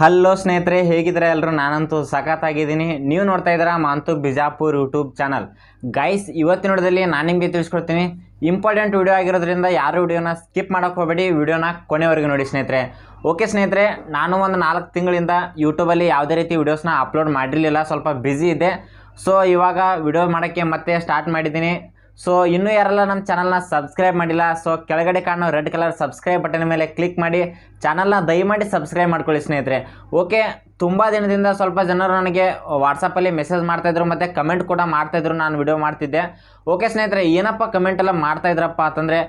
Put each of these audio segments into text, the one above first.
Hello ಸ್ನೇಹಿತರೆ ಹೇಗಿದ್ರೆ ಎಲ್ಲರೂ? ನಾನಂತೂ ಸಖತ್ತಾಗಿದ್ದೀನಿ. ನೀವು ನೋಡ್ತಾ ಇದ್ದೀರಾ Manthu Bijapur YouTube channel. Guys ಇವತ್ತಿನ ನೋಡೋದಲ್ಲಿ ನಾನು ನಿಮಗೆ ತಿಳಿಸ್ಕೊಡ್ತೀನಿ. ಇಂಪಾರ್ಟೆಂಟ್ ವಿಡಿಯೋ ಆಗಿರೋದ್ರಿಂದ ಯಾರು ವಿಡಿಯೋನ ಸ್ಕಿಪ್ ಮಾಡೋಕೆ ಹೋಗಬೇಡಿ. ವಿಡಿಯೋನ ಕೊನೆವರೆಗೂ ನೋಡಿ ಸ್ನೇಹಿತರೆ. ಓಕೆ ಸ್ನೇಹಿತರೆ, ನಾನು ಒಂದು ನಾಲ್ಕು ತಿಂಗಳಿಂದ ಯೂಟ್ಯೂಬಲ್ಲಿ ಯಾವುದೇ ರೀತಿ ವಿಡಿಯೋಸ್ನ ಅಪ್ಲೋಡ್ ಮಾಡಿರಲಿಲ್ಲ. ಸ್ವಲ್ಪ ಬ್ಯುಸಿ ಇದೆ ಸೊ ಇವಾಗ ವಿಡಿಯೋ ಮಾಡೋಕ್ಕೆ ಮತ್ತೆ ಸ್ಟಾರ್ಟ್ ಮಾಡಿದ್ದೀನಿ. ಸೊ ಇನ್ನೂ ಯಾರೆಲ್ಲ ನಮ್ಮ ಚಾನಲ್ನ ಸಬ್ಸ್ಕ್ರೈಬ್ ಮಾಡಿಲ್ಲ ಸೊ ಕೆಳಗಡೆ ಕಾಣೋ ರೆಡ್ ಕಲರ್ ಸಬ್ಸ್ಕ್ರೈಬ್ ಬಟನ್ ಮೇಲೆ ಕ್ಲಿಕ್ ಮಾಡಿ ಚಾನಲ್ನ ದಯಮಾಡಿ ಸಬ್ಸ್ಕ್ರೈಬ್ ಮಾಡ್ಕೊಳ್ಳಿ ಸ್ನೇಹಿತರೆ. ಓಕೆ ತುಂಬ ದಿನದಿಂದ ಸ್ವಲ್ಪ ಜನರು ನನಗೆ ವಾಟ್ಸಪ್ಪಲ್ಲಿ ಮೆಸೇಜ್ ಮಾಡ್ತಾಯಿದ್ರು ಮತ್ತು ಕಮೆಂಟ್ ಕೂಡ ಮಾಡ್ತಾಯಿದ್ರು ನಾನು ವಿಡಿಯೋ ಮಾಡ್ತಿದ್ದೆ. ಓಕೆ ಸ್ನೇಹಿತರೆ, ಏನಪ್ಪ ಕಮೆಂಟ್ ಎಲ್ಲ ಮಾಡ್ತಾಯಿದ್ರಪ್ಪ ಅಂತಂದರೆ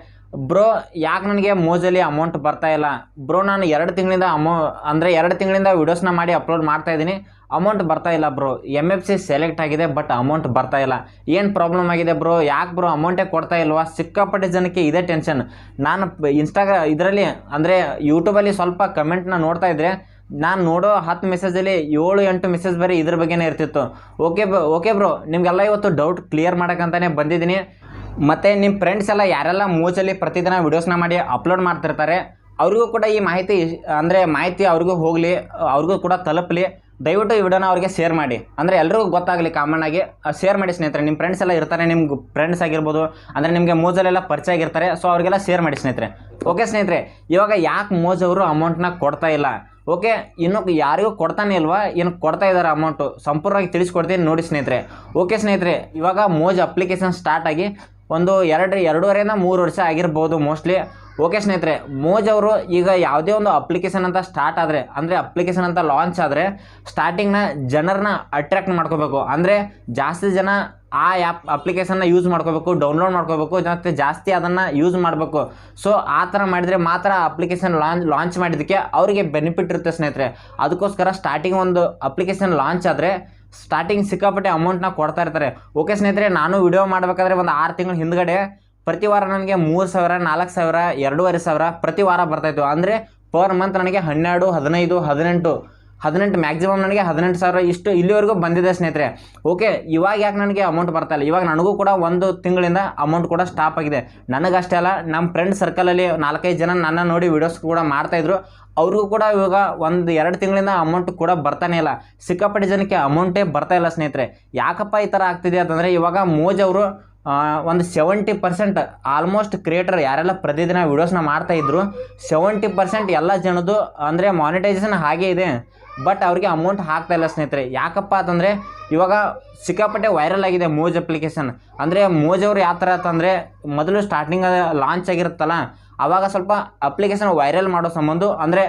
ಬ್ರೋ, ಯಾಕೆ ನನಗೆ ಮೋಜಲ್ಲಿ ಅಮೌಂಟ್ ಬರ್ತಾ ಇಲ್ಲ? ಬ್ರೋ, ನಾನು ಎರಡು ತಿಂಗಳಿಂದ ಅಮೌ ಅಂದರೆ ಎರಡು ತಿಂಗಳಿಂದ ವೀಡಿಯೋಸ್ನ ಮಾಡಿ ಅಪ್ಲೋಡ್ ಮಾಡ್ತಾ ಇದ್ದೀನಿ. ಅಮೌಂಟ್ ಬರ್ತಾ ಇಲ್ಲ bro. M F C select ಆಗಿದೆ ಬಟ್ ಅಮೌಂಟ್ ಬರ್ತಾ ಇಲ್ಲ. ಏನು ಪ್ರಾಬ್ಲಮ್ ಆಗಿದೆ ಬ್ರೋ? ಯಾಕೆ ಬ್ರೋ ಅಮೌಂಟೇ ಕೊಡ್ತಾ ಇಲ್ವಾ? ಸಿಕ್ಕಾಪಟ್ಟೆ ಜನಕ್ಕೆ ಇದೇ ಟೆನ್ಷನ್ ನಾನು ಇನ್ಸ್ಟಾಗ್ರಾ ಇದರಲ್ಲಿ, ಅಂದರೆ ಯೂಟ್ಯೂಬಲ್ಲಿ ಸ್ವಲ್ಪ ಕಮೆಂಟ್ನ ನೋಡ್ತಾ ಇದ್ದರೆ ನಾನು ನೋಡೋ ಹತ್ತು ಮೆಸೇಜಲ್ಲಿ ಏಳು, ಎಂಟು ಮೆಸೇಜ್ ಬರೀ ಇದ್ರ ಬಗ್ಗೆನೇ ಇರ್ತಿತ್ತು. Okay okay bro. ನಿಮಗೆಲ್ಲ ಇವತ್ತು ಡೌಟ್ ಕ್ಲಿಯರ್ ಮಾಡೋಕ್ಕಂತಲೇ ಬಂದಿದ್ದೀನಿ. ಮತ್ತು ನಿಮ್ಮ ಫ್ರೆಂಡ್ಸ್ ಎಲ್ಲ ಯಾರೆಲ್ಲ ಮೂಚಲ್ಲಿ ಪ್ರತಿದಿನ ವೀಡಿಯೋಸ್ನ ಮಾಡಿ ಅಪ್ಲೋಡ್ ಮಾಡ್ತಿರ್ತಾರೆ, ಅವ್ರಿಗೂ ಕೂಡ ಈ ಮಾಹಿತಿ ಅಂದರೆ ಮಾಹಿತಿ ಅವ್ರಿಗೂ ಹೋಗಲಿ, ಅವ್ರಿಗೂ ಕೂಡ ತಲುಪಲಿ. ದಯವಿಟ್ಟು ಈ ವಿಡಿಯೋನ ಅವ್ರಿಗೆ ಶೇರ್ ಮಾಡಿ. ಅಂದರೆ ಎಲ್ಲರಿಗೂ ಗೊತ್ತಾಗಲಿ ಕಾಮನ್ ಆಗಿ ಶೇರ್ ಮಾಡಿ ಸ್ನೇಹಿತರೆ. ನಿಮ್ಮ ಫ್ರೆಂಡ್ಸ್ ಎಲ್ಲ ಇರ್ತಾರೆ ನಿಮ್ಗೆ ಫ್ರೆಂಡ್ಸ್ ಆಗಿರ್ಬೋದು, ಅಂದರೆ ನಿಮಗೆ ಮೋಜಲ್ಲೆಲ್ಲ ಪರಿಚಯ ಆಗಿರ್ತಾರೆ ಸೊ ಅವ್ರಿಗೆಲ್ಲ ಶೇರ್ ಮಾಡಿ ಸ್ನೇಹಿತರೆ. ಓಕೆ ಸ್ನೇಹಿತರೆ, ಇವಾಗ ಯಾಕೆ ಮೋಜ್ ಅವರು ಅಮೌಂಟ್ನ ಕೊಡ್ತಾ ಇಲ್ಲ? ಓಕೆ ಇನ್ನು ಯಾರಿಗೂ ಕೊಡ್ತಾನೆ ಇಲ್ವಾ? ಏನು ಕೊಡ್ತಾ ಇದ್ದಾರೆ ಅಮೌಂಟು ಸಂಪೂರ್ಣವಾಗಿ ತಿಳಿಸ್ಕೊಡ್ತೀನಿ ನೋಡಿ ಸ್ನೇಹಿತರೆ. ಓಕೆ ಸ್ನೇಹಿತರೆ, ಇವಾಗ ಮೋಜ್ ಅಪ್ಲಿಕೇಶನ್ ಸ್ಟಾರ್ಟ್ ಆಗಿ ಒಂದು ಎರಡು, ಎರಡೂವರೆಯಿಂದ ಮೂರು ವರ್ಷ ಆಗಿರ್ಬೋದು ಮೋಸ್ಟ್ಲಿ ಓಕೆ ಸ್ನೇಹಿತರೆ, ಮೋಜ್ ಅವರು ಈಗ ಯಾವುದೇ ಒಂದು ಅಪ್ಲಿಕೇಶನ್ ಅಂತ ಸ್ಟಾರ್ಟ್ ಆದರೆ, ಅಂದರೆ ಅಪ್ಲಿಕೇಶನ್ ಅಂತ ಲಾಂಚ್ ಆದರೆ ಸ್ಟಾರ್ಟಿಂಗ್ನ ಜನರನ್ನ ಅಟ್ರ್ಯಾಕ್ಟ್ ಮಾಡ್ಕೋಬೇಕು. ಅಂದರೆ ಜಾಸ್ತಿ ಜನ ಆ ಆ್ಯಪ್ ಅಪ್ಲಿಕೇಶನ್ನ ಯೂಸ್ ಮಾಡ್ಕೋಬೇಕು ಡೌನ್ಲೋಡ್ ಮಾಡ್ಕೋಬೇಕು, ಮತ್ತು ಜಾಸ್ತಿ ಅದನ್ನು ಯೂಸ್ ಮಾಡಬೇಕು. ಸೊ ಆ ಥರ ಮಾಡಿದರೆ ಮಾತ್ರ ಅಪ್ಲಿಕೇಶನ್ ಲಾಂಚ್ ಲಾಂಚ್ ಮಾಡಿದ್ದಕ್ಕೆ ಅವರಿಗೆ ಬೆನಿಫಿಟ್ ಇರುತ್ತೆ ಸ್ನೇಹಿತರೆ. ಅದಕ್ಕೋಸ್ಕರ ಸ್ಟಾರ್ಟಿಂಗ್ ಒಂದು ಅಪ್ಲಿಕೇಶನ್ ಲಾಂಚ್ ಆದರೆ ಸ್ಟಾರ್ಟಿಂಗ್ ಸಿಕ್ಕಾಪಟ್ಟೆ ಅಮೌಂಟ್ನ ಕೊಡ್ತಾ ಇರ್ತಾರೆ. ಓಕೆ ಸ್ನೇಹಿತರೆ, ನಾನು ವಿಡಿಯೋ ಮಾಡಬೇಕಾದ್ರೆ ಒಂದು ಆರು ತಿಂಗಳ ಹಿಂದ್ಗಡೆ ಪ್ರತಿ ವಾರ ನನಗೆ ಮೂರು ಸಾವಿರ, ನಾಲ್ಕು ಸಾವಿರ, ಎರಡೂವರೆ ಸಾವಿರ ಪ್ರತಿ ವಾರ ಬರ್ತಾಯಿತ್ತು ಅಂದರೆ ಪರ್ ಮಂತ್ ನನಗೆ ಹನ್ನೆರಡು, ಹದಿನೈದು, ಹದಿನೆಂಟು. ಹದಿನೆಂಟು ಮ್ಯಾಕ್ಸಿಮಮ್ ನನಗೆ ಹದಿನೆಂಟು ಸಾವಿರ ಇಷ್ಟು ಇಲ್ಲಿವರೆಗೂ ಬಂದಿದೆ ಸ್ನೇಹಿತರೆ. ಓಕೆ ಇವಾಗ ಯಾಕೆ ನನಗೆ ಅಮೌಂಟ್ ಬರ್ತಾ ಇಲ್ಲ? ಇವಾಗ ನನಗೂ ಕೂಡ ಒಂದು ತಿಂಗಳಿಂದ ಅಮೌಂಟ್ ಕೂಡ ಸ್ಟಾಪ್ ಆಗಿದೆ. ನನಗಷ್ಟೇ ಅಲ್ಲ ನಮ್ಮ ಫ್ರೆಂಡ್ ಸರ್ಕಲಲ್ಲಿ ನಾಲ್ಕೈದು ಜನ ನನ್ನ ನೋಡಿ ವೀಡಿಯೋಸ್ ಕೂಡ ಮಾಡ್ತಾಯಿದ್ರು ಅವ್ರಿಗೂ ಕೂಡ ಇವಾಗ ಒಂದು ಎರಡು ತಿಂಗಳಿಂದ ಅಮೌಂಟ್ ಕೂಡ ಬರ್ತಾನೆ ಇಲ್ಲ. ಸಿಕ್ಕಾಪಟ್ಟೆ ಜನಕ್ಕೆ ಅಮೌಂಟೇ ಬರ್ತಾ ಇಲ್ಲ ಸ್ನೇಹಿತರೆ. ಯಾಕಪ್ಪ ಈ ಥರ ಆಗ್ತಿದೆ ಅಂತಂದರೆ ಇವಾಗ ಮೋಜ್ ಅವರು ಒಂದು ಸೆವೆಂಟಿ ಪರ್ಸೆಂಟ್ ಆಲ್ಮೋಸ್ಟ್ ಕ್ರಿಯೇಟರ್ ಯಾರೆಲ್ಲ ಪ್ರತಿದಿನ ವೀಡಿಯೋಸ್ನ ಮಾಡ್ತಾ ಇದ್ರು ಸೆವೆಂಟಿ ಪರ್ಸೆಂಟ್ ಎಲ್ಲ ಜನದ್ದು ಅಂದರೆ ಮಾನಿಟೈಸೇಷನ್ ಹಾಗೇ ಇದೆ. ಬಟ್ ಅವ್ರಿಗೆ ಅಮೌಂಟ್ ಹಾಕ್ತಾ ಇಲ್ಲ ಸ್ನೇಹಿತರೆ. ಯಾಕಪ್ಪ ಅಂತಂದರೆ ಇವಾಗ ಸಿಕ್ಕಾಪಟ್ಟೆ ವೈರಲ್ ಆಗಿದೆ ಮೋಜ್ ಅಪ್ಲಿಕೇಶನ್ ಅಂದರೆ ಮೋಜ್ ಅವರು ಯಾವ ಥರ ಅಂತಂದರೆ ಮೊದಲು ಸ್ಟಾರ್ಟಿಂಗ್ ಲಾಂಚ್ ಆಗಿರುತ್ತಲ್ಲ ಆವಾಗ ಸ್ವಲ್ಪ ಅಪ್ಲಿಕೇಶನ್ ವೈರಲ್ ಮಾಡೋ ಸಂಬಂಧ ಅಂದರೆ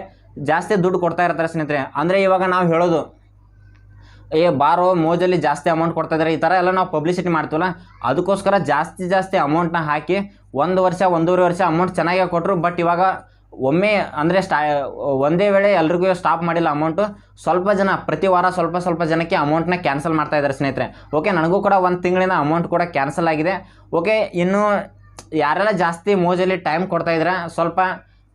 ಜಾಸ್ತಿ ದುಡ್ಡು ಕೊಡ್ತಾ ಇರ್ತಾರೆ ಸ್ನೇಹಿತರೆ. ಅಂದರೆ ಇವಾಗ ನಾವು ಹೇಳೋದು ಏ, ಬಾರೋ, ಮೋಜಲ್ಲಿ ಜಾಸ್ತಿ ಅಮೌಂಟ್ ಕೊಡ್ತಾ ಈ ಥರ ಎಲ್ಲ ನಾವು ಪಬ್ಲಿಸಿಟಿ ಮಾಡ್ತೀವಲ್ಲ, ಅದಕ್ಕೋಸ್ಕರ ಜಾಸ್ತಿ ಜಾಸ್ತಿ ಅಮೌಂಟ್ನ ಹಾಕಿ ಒಂದು ವರ್ಷ, ಒಂದೂವರೆ ವರ್ಷ ಅಮೌಂಟ್ ಚೆನ್ನಾಗೇ ಕೊಟ್ಟರು ಬಟ್ ಇವಾಗ ಒಮ್ಮೆ ಅಂದರೆ ಸ್ಟಾ ಒಂದೇ ವೇಳೆ ಎಲ್ರಿಗೂ ಸ್ಟಾಪ್ ಮಾಡಿಲ್ಲ ಅಮೌಂಟು ಸ್ವಲ್ಪ ಜನ, ಪ್ರತಿ ವಾರ ಸ್ವಲ್ಪ ಸ್ವಲ್ಪ ಜನಕ್ಕೆ ಅಮೌಂಟ್ನ ಕ್ಯಾನ್ಸಲ್ ಮಾಡ್ತಾ ಇದ್ದಾರೆ ಸ್ನೇಹಿತರೆ. ಓಕೆ ನನಗೂ ಕೂಡ ಒಂದು ತಿಂಗಳಿಂದ ಅಮೌಂಟ್ ಕೂಡ ಕ್ಯಾನ್ಸಲ್ ಆಗಿದೆ. ಓಕೆ ಇನ್ನು ಯಾರೆಲ್ಲ ಜಾಸ್ತಿ ಮೋಜಲ್ಲಿ ಟೈಮ್ ಕೊಡ್ತಾ ಇದ್ರೆ ಸ್ವಲ್ಪ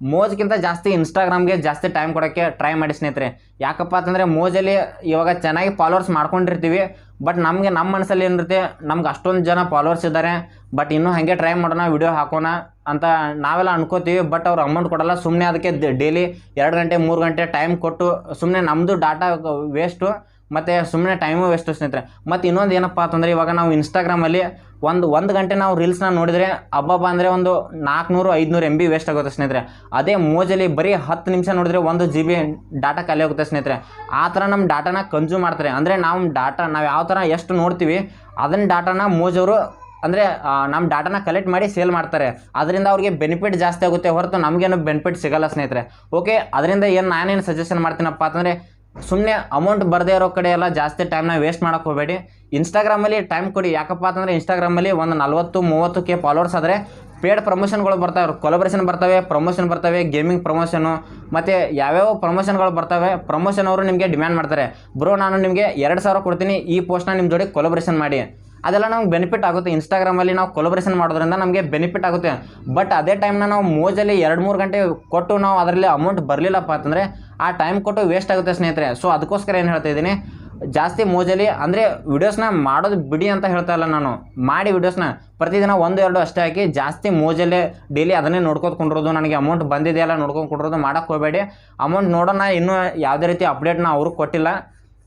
ಮೋಜ್ಗಿಂತ ಜಾಸ್ತಿ ಇನ್ಸ್ಟಾಗ್ರಾಮ್ಗೆ ಜಾಸ್ತಿ ಟೈಮ್ ಕೊಡೋಕ್ಕೆ ಟ್ರೈ ಮಾಡಿ ಸ್ನೇಹಿತರೆ. ಯಾಕಪ್ಪ ಅಂತಂದರೆ ಮೋಜಲ್ಲಿ ಇವಾಗ ಚೆನ್ನಾಗಿ ಫಾಲೋವರ್ಸ್ ಮಾಡ್ಕೊಂಡಿರ್ತೀವಿ ಬಟ್ ನಮಗೆ ನಮ್ಮ ಮನಸ್ಸಲ್ಲಿ ಏನಿರುತ್ತೆ ನಮ್ಗೆ ಅಷ್ಟೊಂದು ಜನ ಫಾಲೋವರ್ಸ್ ಇದ್ದಾರೆ ಬಟ್ ಇನ್ನೂ ಹಾಗೆ ಟ್ರೈ ಮಾಡೋಣ ವಿಡಿಯೋ ಹಾಕೋಣ ಅಂತ ನಾವೆಲ್ಲ ಅನ್ಕೋತೀವಿ ಬಟ್ ಅವ್ರು ಅಮೌಂಟ್ ಕೊಡಲ್ಲ ಸುಮ್ಮನೆ ಅದಕ್ಕೆ ಡೈಲಿ ಎರಡು ಗಂಟೆ, ಮೂರು ಗಂಟೆ ಟೈಮ್ ಕೊಟ್ಟು ಸುಮ್ಮನೆ ನಮ್ಮದು ಡಾಟಾ ವೇಸ್ಟು ಮತ್ತು ಸುಮ್ಮನೆ ಟೈಮು ವೇಸ್ಟು ಸ್ನೇಹಿತರೆ. ಮತ್ತು ಇನ್ನೊಂದು ಏನಪ್ಪ ಅಂತಂದರೆ ಇವಾಗ ನಾವು ಇನ್ಸ್ಟಾಗ್ರಾಮಲ್ಲಿ ಒಂದು ಒಂದು ಗಂಟೆ ನಾವು ರೀಲ್ಸ್ನ ನೋಡಿದರೆ ಹಬ್ಬಬ್ಬ ಅಂದರೆ ಒಂದು ನಾಲ್ಕುನೂರು ಐದುನೂರು ಎಂ ಬಿ ವೇಸ್ಟ್ ಆಗುತ್ತೆ ಸ್ನೇಹಿತರೆ. ಅದೇ ಮೋಜಲ್ಲಿ ಬರೀ ಹತ್ತು ನಿಮಿಷ ನೋಡಿದ್ರೆ ಒಂದು ಜಿ ಬಿ ಡಾಟಾ ಖಾಲಿ ಹೋಗುತ್ತೆ ಸ್ನೇಹಿತರೆ. ಆ ಥರ ನಮ್ಮ ಡಾಟಾನ ಕನ್ಸ್ಯೂಮ್ ಮಾಡ್ತಾರೆ. ಅಂದರೆ ನಾವು ಡಾಟಾ ನಾವು ಯಾವ ಥರ ಎಷ್ಟು ನೋಡ್ತೀವಿ ಅದನ್ನ ಡಾಟಾನ ಮೋಜವರು ಅಂದರೆ ನಮ್ಮ ಡಾಟಾನ ಕಲೆಕ್ಟ್ ಮಾಡಿ ಸೇಲ್ ಮಾಡ್ತಾರೆ. ಅದರಿಂದ ಅವ್ರಿಗೆ ಬೆನಿಫಿಟ್ ಜಾಸ್ತಿ ಆಗುತ್ತೆ ಹೊರತು ನಮಗೇನು ಬೆನಿಫಿಟ್ ಸಿಗಲ್ಲ ಸ್ನೇಹಿತರೆ. ಓಕೆ ಅದರಿಂದ ಏನು ನಾನೇನು ಸಜೆಷನ್ ಮಾಡ್ತೀನಪ್ಪ ಅಂತಂದರೆ ಸುಮ್ಮನೆ ಅಮೌಂಟ್ ಬರದೇ ಇರೋ ಕಡೆ ಎಲ್ಲ ಜಾಸ್ತಿ ಟೈಮ್ನ ವೇಸ್ಟ್ ಮಾಡೋಕೆ ಹೋಗಬೇಡಿ. ಇನ್ಸ್ಟಾಗ್ರಾಮಲ್ಲಿ ಟೈಮ್ ಕೊಡಿ. ಯಾಕಪ್ಪ ಅಂತಂದರೆ ಇನ್ಸ್ಟಾಗ್ರಾಮಲ್ಲಿ ಒಂದು ನಲವತ್ತು ಮೂವತ್ತು ಕೆ ಫಾಲೋವರ್ಸ್ ಆದರೆ ಪೇಡ್ ಪ್ರಮೋಷನ್ಗಳು ಬರ್ತಾವೆ ಕೊಲಬ್ರೇಷನ್ ಬರ್ತವೆ ಪ್ರಮೋಷನ್ ಬರ್ತವೆ ಗೇಮಿಂಗ್ ಪ್ರಮೋಷನು ಮತ್ತು ಯಾವ್ಯಾವ ಪ್ರಮೋಷನ್ಗಳು ಬರ್ತವೆ ಪ್ರಮೋಷನ್ ಅವರು ನಿಮಗೆ ಡಿಮ್ಯಾಂಡ್ ಮಾಡ್ತಾರೆ. ಬ್ರೋ ನಾನು ನಿಮಗೆ ಎರಡು ಸಾವಿರ ಕೊಡ್ತೀನಿ. ಈ ಪೋಸ್ಟ್ನ ನಿಮ್ಮ ಜೋಡಿ ಕೊಲಬ್ರೇಷನ್ ಮಾಡಿ. ಅದೆಲ್ಲ ನಮ್ಗೆ ಬೆನಿಫಿಟ್ ಆಗುತ್ತೆ. ಇನ್ಸ್ಟಾಗ್ರಾಮಲ್ಲಿ ನಾವು ಕೊಲಬ್ರೇಷನ್ ಮಾಡೋದ್ರಿಂದ ನಮಗೆ ಬೆನಿಫಿಟ್ ಆಗುತ್ತೆ. ಬಟ್ ಅದೇ ಟೈಮ್ನ ನಾವು ಮೋಜಲ್ಲಿ ಎರಡು ಮೂರು ಗಂಟೆ ಕೊಟ್ಟು ನಾವು ಅದರಲ್ಲಿ ಅಮೌಂಟ್ ಬರಲಿಲ್ಲಪ್ಪ ಅಂತಂದರೆ ಆ ಟೈಮ್ ಕೊಟ್ಟು ವೇಸ್ಟ್ ಆಗುತ್ತೆ ಸ್ನೇಹಿತರೆ. ಸೊ ಅದಕ್ಕೋಸ್ಕರ ಏನು ಹೇಳ್ತಾ ಇದ್ದೀನಿ? ಜಾಸ್ತಿ ಮೋಜಲ್ಲಿ ಅಂದರೆ ವೀಡಿಯೋಸ್ನ ಮಾಡೋದು ಬಿಡಿ ಅಂತ ಹೇಳ್ತಾ ಇಲ್ಲ ನಾನು. ಮಾಡಿ ವೀಡಿಯೋಸ್ನ ಪ್ರತಿದಿನ ಒಂದು ಎರಡು ಅಷ್ಟೇ ಹಾಕಿ ಜಾಸ್ತಿ ಮೋಜಲ್ಲೇ ಡೈಲಿ ಅದನ್ನೇ ನೋಡ್ಕೊತ ಕುಂಡ್ರೋದು. ನನಗೆ ಅಮೌಂಟ್ ಬಂದಿದೆಯಲ್ಲ ನೋಡ್ಕೊಂಡು ಕುಂಡ್ರೋದು ಮಾಡೋಕ್ಕೆ ಹೋಗಬೇಡಿ. ಅಮೌಂಟ್ ನೋಡೋಣ, ಇನ್ನೂ ಯಾವುದೇ ರೀತಿ ಅಪ್ಡೇಟ್ನ ಅವ್ರಿಗೆ ಕೊಟ್ಟಿಲ್ಲ.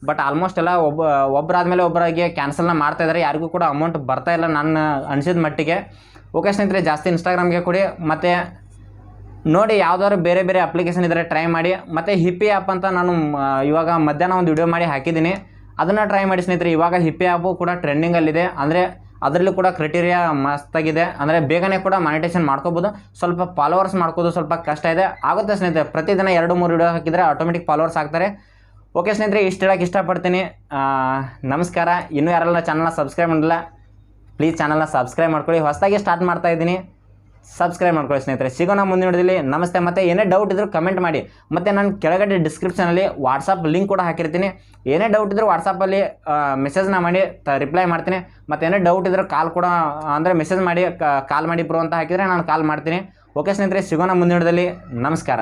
ಬಟ್ ಆಲ್ಮೋಸ್ಟ್ ಎಲ್ಲ ಒಬ್ಬ ಒಬ್ಬರಾದ್ಮೇಲೆ ಒಬ್ಬರಾಗಿ ಕ್ಯಾನ್ಸಲ್ನ ಮಾಡ್ತಾ ಇದ್ದಾರೆ ಯಾರಿಗೂ ಕೂಡ ಅಮೌಂಟ್ ಬರ್ತಾ ಇಲ್ಲ ನನ್ನ ಅನಿಸಿದ ಮಟ್ಟಿಗೆ. ಓಕೆ ಸ್ನೇಹಿತರೆ, ಜಾಸ್ತಿ ಇನ್ಸ್ಟಾಗ್ರಾಮ್ಗೆ ಕೊಡಿ. ಮತ್ತು ನೋಡಿ ಯಾವ್ದಾದ್ರು ಬೇರೆ ಬೇರೆ ಅಪ್ಲಿಕೇಶನ್ ಇದ್ದರೆ ಟ್ರೈ ಮಾಡಿ. ಮತ್ತು ಹಿಪ್ಪಿ ಆ್ಯಪ್ ಅಂತ ನಾನು ಇವಾಗ ಮಧ್ಯಾಹ್ನ ಒಂದು ವಿಡಿಯೋ ಮಾಡಿ ಹಾಕಿದ್ದೀನಿ. ಅದನ್ನು ಟ್ರೈ ಮಾಡಿ ಸ್ನೇಹಿತರೆ. ಇವಾಗ ಹಿಪ್ಪಿ ಆ್ಯಪು ಕೂಡ ಟ್ರೆಂಡಿಂಗಲ್ಲಿದೆ ಅಂದರೆ ಅದರಲ್ಲೂ ಕೂಡ ಕ್ರೈಟೀರಿಯಾ ಮಸ್ತಾಗಿದೆ ಅಂದರೆ ಬೇಗನೆ ಕೂಡ ಮಾನಿಟೇಷನ್ ಮಾಡ್ಕೋಬೋದು. ಸ್ವಲ್ಪ ಫಾಲೋವರ್ಸ್ ಮಾಡ್ಕೋದು ಸ್ವಲ್ಪ ಕಷ್ಟ ಇದೆ. ಆಗುತ್ತೆ ಸ್ನೇಹಿತರೆ. ಪ್ರತಿದಿನ ಎರಡು ಮೂರು ವಿಡಿಯೋ ಹಾಕಿದರೆ ಆಟೋಮೆಟಿಕ್ ಫಾಲೋವರ್ಸ್ ಆಗ್ತಾರೆ. ಓಕೆ ಸ್ನೇಹಿತರೆ, ಇಷ್ಟು ಹೇಳಕ್ಕೆ ಇಷ್ಟಪಡ್ತೀನಿ. ನಮಸ್ಕಾರ. ಇನ್ನೂ ಯಾರೆಲ್ಲ ಚಾನಲ್ನ ಸಬ್ಸ್ಕ್ರೈಬ್ ಮಾಡಿಲ್ಲ ಪ್ಲೀಸ್ ಚಾನಲ್ನ ಸಬ್ಸ್ಕ್ರೈಬ್ ಮಾಡ್ಕೊಳ್ಳಿ. ಹೊಸದಾಗಿ ಸ್ಟಾರ್ಟ್ ಮಾಡ್ತಾ ಇದ್ದೀನಿ. ಸಬ್ಸ್ಕ್ರೈಬ್ ಮಾಡ್ಕೊಳ್ಳಿ ಸ್ನೇಹಿತರೆ. ಸಿಗೋಣ ಮುಂದಿನ ವಿಡಿಯೋದಲ್ಲಿ. ನಮಸ್ತೆ. ಮತ್ತು ಏನೇ ಡೌಟ್ ಇದ್ದರೂ ಕಮೆಂಟ್ ಮಾಡಿ. ಮತ್ತು ನಾನು ಕೆಳಗಡೆ ಡಿಸ್ಕ್ರಿಪ್ಷನಲ್ಲಿ ವಾಟ್ಸಪ್ ಲಿಂಕ್ ಕೂಡ ಹಾಕಿರ್ತೀನಿ. ಏನೇ ಡೌಟ್ ಇದ್ದರೂ ವಾಟ್ಸಪ್ಪಲ್ಲಿ ಮೆಸೇಜ್ನ ಮಾಡಿ, ತ ರಿಪ್ಲೈ ಮಾಡ್ತೀನಿ. ಮತ್ತು ಏನೇ ಡೌಟ್ ಇದ್ದರೂ ಕಾಲ್ ಕೂಡ, ಅಂದರೆ ಮೆಸೇಜ್ ಮಾಡಿ ಕಾಲ್ ಮಾಡಿ ಬ್ರೋ ಅಂತ ಹಾಕಿದರೆ ನಾನು ಕಾಲ್ ಮಾಡ್ತೀನಿ. ಓಕೆ ಸ್ನೇಹಿತರೆ, ಸಿಗೋಣ ಮುಂದಿನ ಹಿಡಿದಲ್ಲಿ ನಮಸ್ಕಾರ.